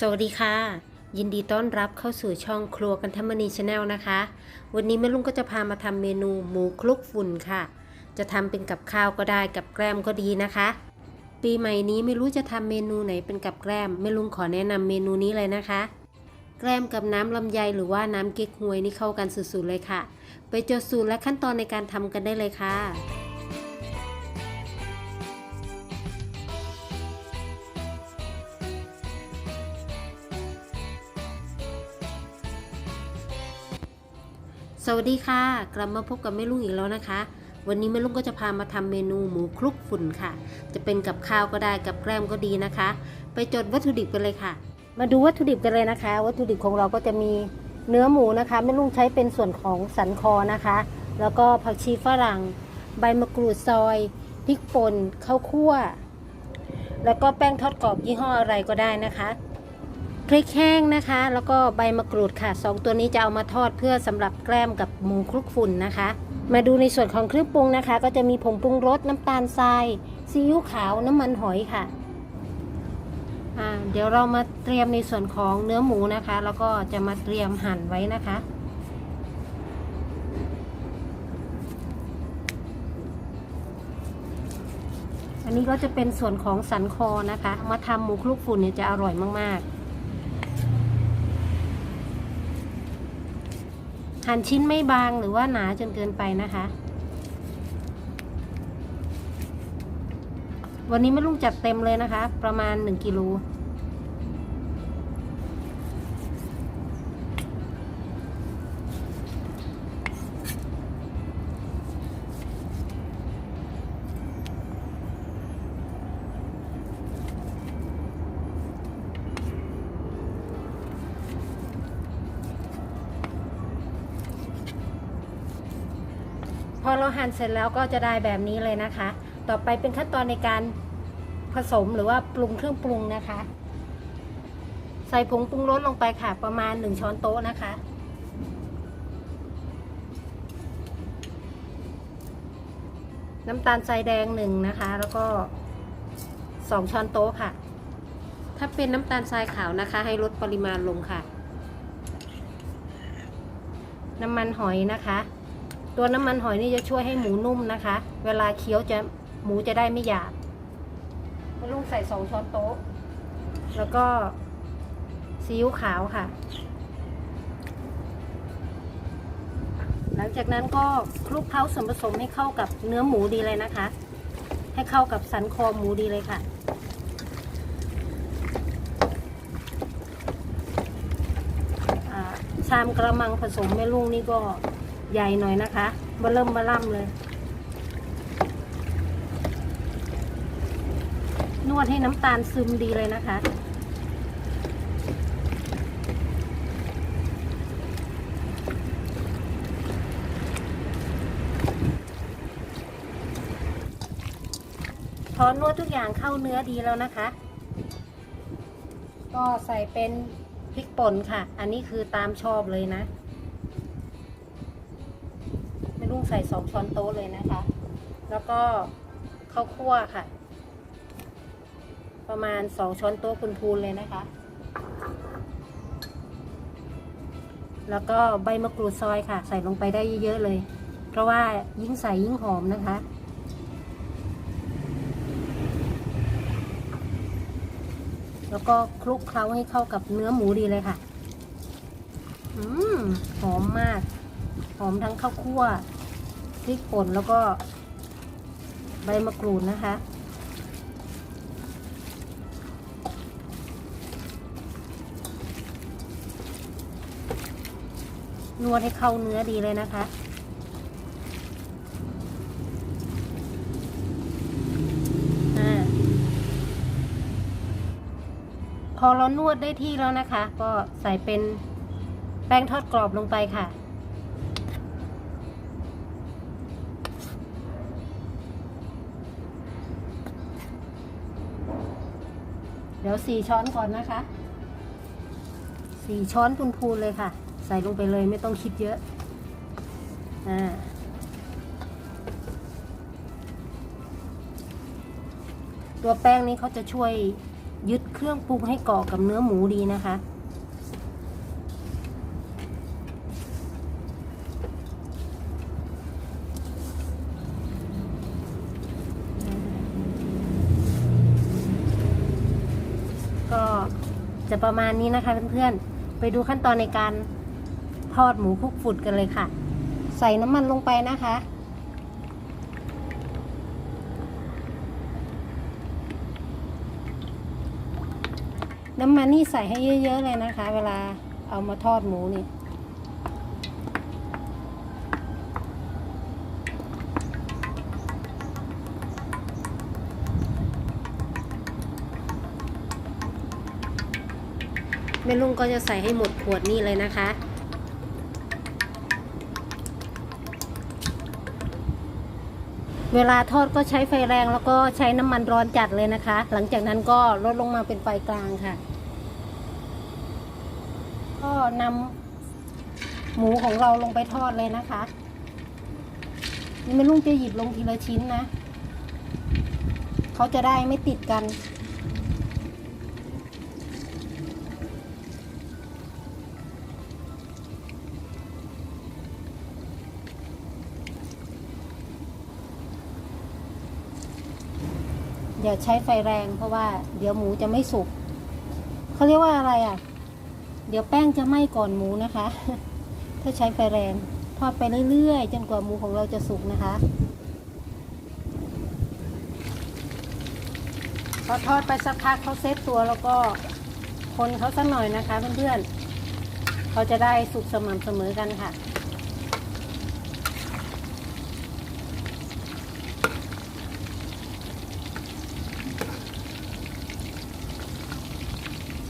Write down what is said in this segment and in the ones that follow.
สวัสดีค่ะ ยินดีต้อนรับเข้าสู่ช่องครัวกันธรรมนีชาแนลนะคะ วันนี้แม่ลุงก็จะพามาทำเมนูหมูคลุกฝุ่นค่ะ จะทำเป็นกับข้าวก็ได้กับแกล้มก็ดีนะคะ ปีใหม่นี้ไม่รู้จะทำเมนูไหนเป็นกับแกล้มแม่ลุงขอแนะนำเมนูนี้เลยนะคะ แกล้มกับน้ำลำไยหรือว่าน้ำเก๊กฮวยนี่เข้ากันสุดๆเลยค่ะ ไปเจอสูตรและขั้นตอนในการทำกันได้เลยค่ะ สวัสดีค่ะ กลับมาพบกับแม่ลุงอีกแล้วนะคะ วันนี้แม่ลุงก็จะพามาทำเมนูหมูคลุกฝุ่นค่ะ จะเป็นกับข้าวก็ได้กับแกล้มก็ดีนะคะ ไปจดวัตถุดิบกันเลยค่ะ มาดูวัตถุดิบกันเลยนะคะ วัตถุดิบของเราก็จะมีเนื้อหมูนะคะแม่ลุงใช้เป็นส่วนของสันคอนะคะ แล้วก็ผักชีฝรั่ง ใบมะกรูดซอยพริกป่นข้าวคั่ว แล้วก็แป้งทอดกรอบยี่ห้ออะไรก็ได้นะคะ พริกแห้งนะคะ แล้วก็ใบมะกรูดค่ะสองตัวนี้จะเอามาทอดเพื่อสำหรับแกล้มกับหมูคลุกฝุ่นนะคะ มาดูในส่วนของเครื่องปรุงนะคะ ก็จะมีผงปรุงรสน้ำตาลทรายซีอิ๊วขาวน้ำมันหอยค่ะเดี๋ยวเรามาเตรียมในส่วนของเนื้อหมูนะคะ แล้วก็จะมาเตรียมหั่นไว้นะคะ อันนี้ก็จะเป็นส่วนของสันคอนะคะ มาทำหมูคลุกฝุ่นเนี่ยจะอร่อยมากๆ หั่นชิ้นไม่บางหรือว่าหนาจนเกินไปนะคะ วันนี้ไม่ลุงจัดเต็มเลยนะคะ ประมาณ 1กิโล อเราหั่นเสร็จแล้วก็จะได้แบบนี้เลยนะคะ ต่อไปเป็นขั้นตอนในการผสมหรือว่าปรุงเครื่องปรุงนะคะ ใส่ผงปรุงรสลงไปค่ะ ประมาณ 1 ช้อนโต๊ะนะคะ น้ำตาลทรายแดงหนึ่งนะคะ แล้วก็ 2 ช้อนโต๊ะค่ะ ถ้าเป็นน้ำตาลทรายขาวนะคะ ให้ลดปริมาณลงค่ะ น้ำมันหอยนะคะ ตัวน้ำมันหอยนี่จะช่วยให้หมูนุ่มนะคะ เวลาเคี้ยวจะหมูจะได้ไม่หยาบลุงใส่สองช้อนโต๊ะ แล้วก็ซีอิ๊วขาวค่ะ หลังจากนั้นก็คลุกเคล้าส่วนผสมให้เข้ากับเนื้อหมูดีเลยนะคะ ให้เข้ากับสันคอหมูดีเลยค่ะชามกระมังผสมแม่ลุงนี่ก็ ใหญ่หน่อยนะคะบเริ่มบล่ำเลย นวดให้น้ำตาลซึมดีเลยนะคะพอนวดทุกอย่างเข้าเนื้อดีแล้วนะคะ ก็ใส่เป็นพริกป่นค่ะ อันนี้คือตามชอบเลยนะ ใส่สองช้อนโต๊ะเลยนะคะ แล้วก็ข้าวคั่วค่ะ ประมาณสองช้อนโต๊ะคุณพูนเลยนะคะ แล้วก็ใบมะกรูดซอยค่ะ ใส่ลงไปได้เยอะๆเลย เพราะว่ายิ่งใส่ยิ่งหอมนะคะแล้วก็คลุกเคล้าให้เข้ากับเนื้อหมูดีเลยค่ะ อืมหอมมาก หอมทั้งข้าวคั่ว พริกป่นแล้วก็ใบมะกรูดนะคะ นวดให้เข้าเนื้อดีเลยนะคะพอเรานวดได้ที่แล้วนะคะ ก็ใส่เป็นแป้งทอดกรอบลงไปค่ะ ดี๋ยวสี่ช้อนก่อนนะคะสี่ช้อนพูนๆเลยค่ะ ใส่ลงไปเลยไม่ต้องคิดเยอะอ่าตัวแป้งนี้เขาจะช่วยยึดเครื่องปรุงให้เกาะกับเนื้อหมูดีนะคะ ก็ จะประมาณนี้นะคะเพื่อนๆ ไปดูขั้นตอนในการทอดหมูคลุกฝุ่นกันเลยค่ะ ใส่น้ำมันลงไปนะคะน้ำมันนี่ใส่ให้เยอะ ๆ เลยนะคะ เวลาเอามาทอดหมูนี่ แม่ลุงก็จะใส่ให้หมดขวดนี่เลยนะคะ เวลาทอดก็ใช้ไฟแรงแล้วก็ใช้น้ำมันร้อนจัดเลยนะคะ หลังจากนั้นก็ลดลงมาเป็นไฟกลางค่ะ ก็นำหมูของเราลงไปทอดเลยนะคะนี่แม่ลุงจะหยิบลงทีละชิ้นนะ เขาจะได้ไม่ติดกัน อย่าใช้ไฟแรงเพราะว่าเดี๋ยวหมูจะไม่สุกเขาเรียกว่าอะไรอะ เดี๋ยวแป้งจะไหม้ก่อนหมูนะคะ ถ้าใช้ไฟแรงทอดไปเรื่อยๆ จนกว่าหมูของเราจะสุกนะคะพอทอดไปสักพักเขาเซตตัวแล้วก็คนเขาสักหน่อยนะคะเพื่อนๆเขาจะได้สุกสม่ำเสมอกันค่ะ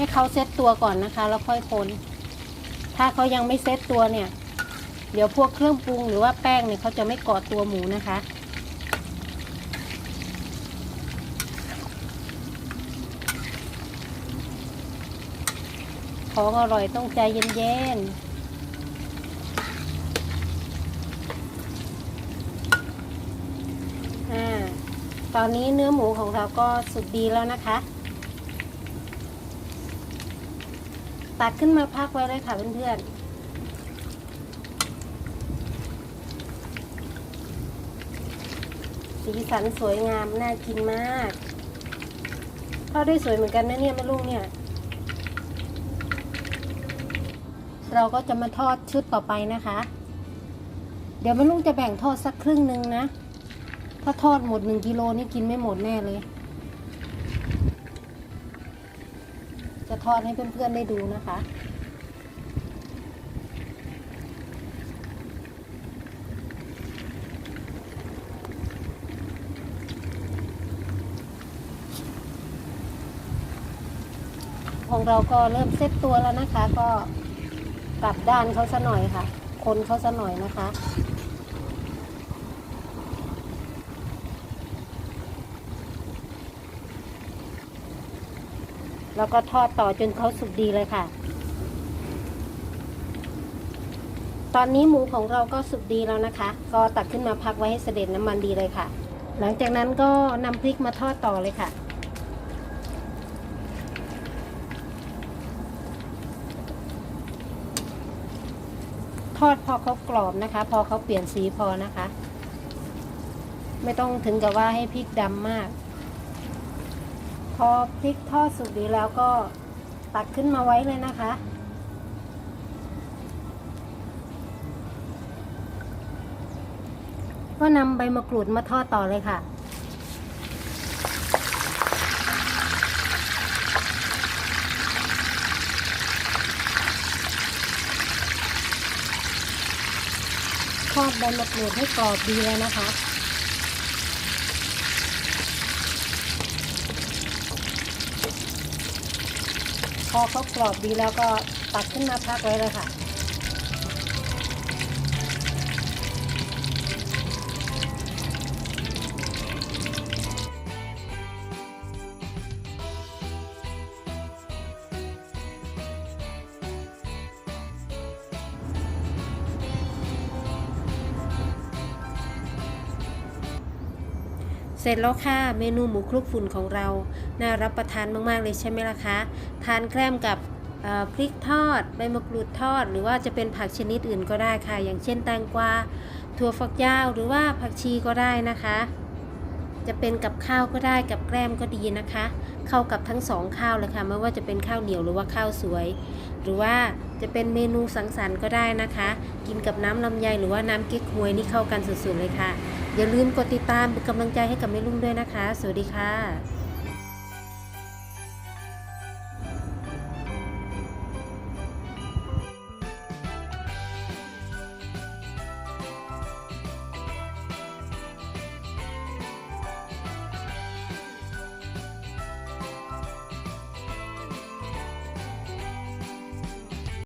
ให้เขาเซตตัวก่อนนะคะ แล้วค่อยคนถ้าเขายังไม่เซตตัวเนี่ย เดี๋ยวพวกเครื่องปรุงหรือว่าแป้งเนี่ยเขาจะไม่เกาะตัวหมูนะคะ ของอร่อยต้องใจเย็นๆอ่าตอนนี้เนื้อหมูของเราก็สุกดีแล้วนะคะ ตักขึ้นมาพักไว้เลยค่ะเพื่อนๆสีสันสวยงาม น่ากินมากทอดได้สวยเหมือนกันนะเนี่ยแม่ลุงเนี่ย เราก็จะมาทอดชุดต่อไปนะคะ เดี๋ยวแม่ลุงจะแบ่งทอดสักครึ่งหนึ่งนะ ถ้าทอดหมดหนึ่งกิโลนี่กินไม่หมดแน่เลย จะ ทอดให้เพื่อนๆได้ดูนะคะของเราก็เริ่มเซ็ตตัวแล้วนะคะ ก็กลับด้านเขาซะหน่อยค่ะ คนเขาซะหน่อยนะคะ แล้วก็ทอดต่อจนเขาสุกดีเลยค่ะ ตอนนี้หมูของเราก็สุกดีแล้วนะคะ ก็ตักขึ้นมาพักไว้ให้เสด็จน้ำมันดีเลยค่ะ หลังจากนั้นก็นำพริกมาทอดต่อเลยค่ะ ทอดพอเขากรอบนะคะ พอเขาเปลี่ยนสีพอนะคะ ไม่ต้องถึงกับว่าให้พริกดำมาก อพริกทอดสุกดีแล้วก็ตักขึ้นมาไว้เลยนะคะ ก็นำใบมะกรูดมาทอดต่อเลยค่ะทอดใบมะกรูดให้กรอบดีเลยนะคะ พอเขากรอบดีแล้วก็ตักขึ้นมาพักไว้เลยค่ะ เสร็จแล้วค่ะ เมนูหมูคลุกฝุ่นของเรา น่ารับประทานมาก ๆ เลยใช่ไหมล่ะคะานแกล้มกับพริกทอดใบมะกรูดทอด หรือว่าจะเป็นผักชนิดอื่นก็ได้ค่ะ อย่างเช่นแตงกวาถั่วฝักยาวหรือว่าผักชีก็ได้นะคะ จะเป็นกับข้าวก็ได้กับแกล้มก็ดีนะคะ เข้ากับทั้งสองข้าวเลยค่ะไม่ว่าจะเป็นข้าวเหนียวหรือว่าข้าวสวย หรือว่าจะเป็นเมนูสังสรรค์ก็ได้นะคะ กินกับน้ำลำไยหรือว่าน้ำเก๊กฮวยนี่เข้ากันสุดๆเลยค่ะ อย่าลืมกดติดตามเป็นกำลังใจให้กับแม่ลุงด้วยนะคะ สวัสดีค่ะ